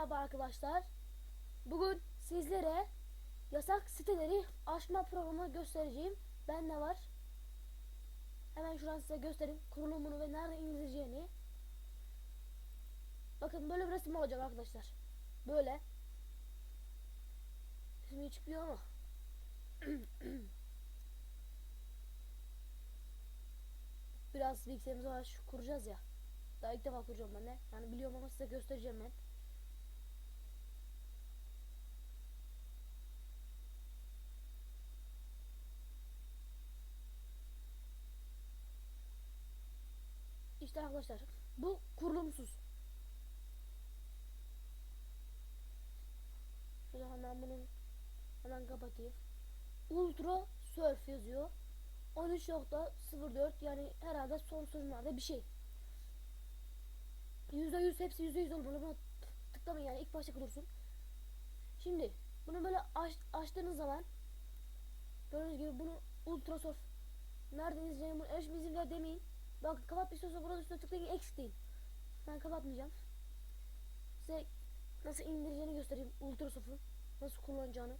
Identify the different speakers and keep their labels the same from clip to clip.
Speaker 1: Merhaba arkadaşlar. Bugün sizlere yasak siteleri aşma programını göstereceğim. Ben ne var? Hemen şuradan size göstereyim kurulumunu ve nerede indireceğini. Bakın böyle bir resim olacak arkadaşlar. Böyle. İsmi çıkmıyor ama. Biraz şu kuracağız ya. Daha ilk defa kuracağım ben de. Yani biliyorum ama size göstereceğim ben. İşte arkadaşlar bu kurulumsuz. Şöyle hemen bunun hemen kapatayım. Ultra Surf yazıyor. 13.04 yani herhalde son sürümlerde bir şey. %100 hepsi %100 olmalı. Buna tıklamayın yani ilk başta kurursun. Şimdi bunu böyle aç, açtığınız zaman gördüğünüz gibi bunu ultra surf nerede izleyeceğim bunu erişim izin ver demeyin. Bakın kapat istiyorsa burada üstüne tıklayın eksik değil. Ben kapatmayacağım. Size nasıl indireceğini göstereyim ultra surf'u. Nasıl kullanacağını.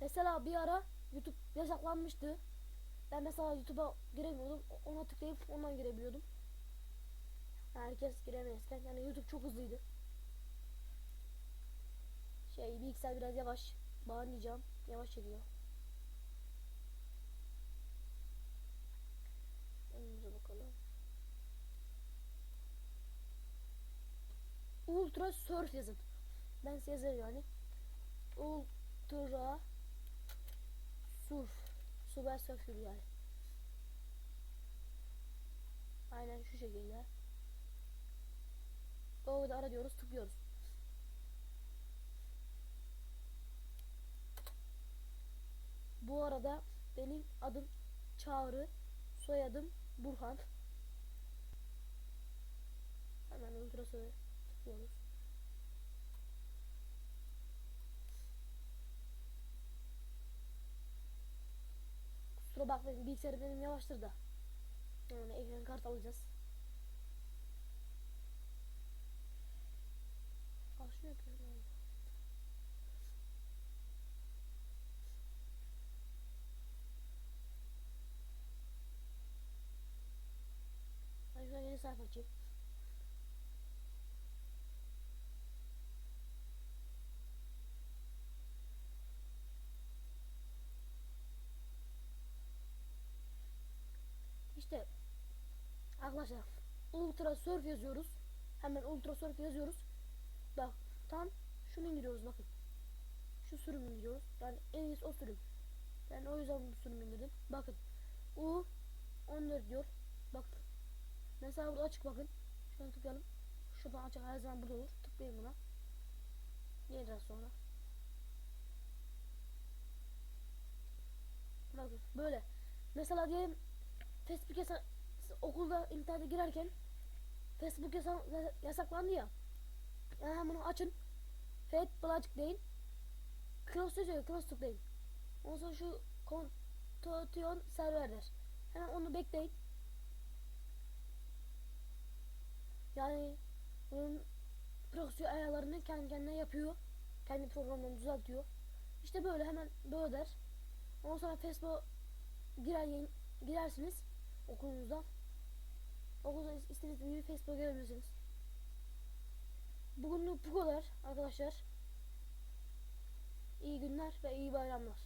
Speaker 1: Mesela bir ara YouTube yasaklanmıştı. Ben mesela YouTube'a giremiyordum. Ona tıklayıp ondan girebiliyordum. Herkes giremezken yani YouTube çok hızlıydı. Şey bilgisayar biraz yavaş. Bağırmayacağım. Yavaş çekiyor. Ultra Surf yazın. Ben size yazarım yani. Ultra Surf. Super Surf gibi yani. Aynen şu şekilde. Google'da ara diyoruz, tıklıyoruz. Bu arada benim adım Çağrı, soyadım Burhan. Hemen ultrasona tıklıyoruz. Kusura bakmayın bilgisayarım benim yavaştır da. Yani ekran kart alacağız. Başlıyor ki. Ben şuradan yeni sayfa açayım. İşte arkadaşlar ultra surf yazıyoruz. Hemen ultra surf yazıyoruz. Bak tam şunu indiriyoruz bakın. Şu sürümü indiriyoruz. Yani en iyisi o sürüm. Ben o yüzden bu sürümü indirdim. Bakın. U 14 diyor. Bakın. Mesela burada açık bakın. Şuradan tıklayalım. Şuradan açık her zaman burada olur. Tıklayın buna. Geleceğiz sonra. Bakın böyle. Mesela diyelim Facebook yasa okulda internete girerken Facebook yasa yasaklandı ya. Yani hemen bunu açın. Fed Black deyin. Close yazıyor. Close tıklayın. Ondan sonra şu Contotion serverler. Hemen onu bekleyin. Yani bunun proxy ayarlarını kendi kendine yapıyor. Kendi programını düzeltiyor. İşte böyle hemen böyle der. Ondan sonra Facebook girer, girersiniz okulunuzda. Okulda istediğiniz gibi Facebook görebilirsiniz. Bugünlük bu kadar arkadaşlar. İyi günler ve iyi bayramlar.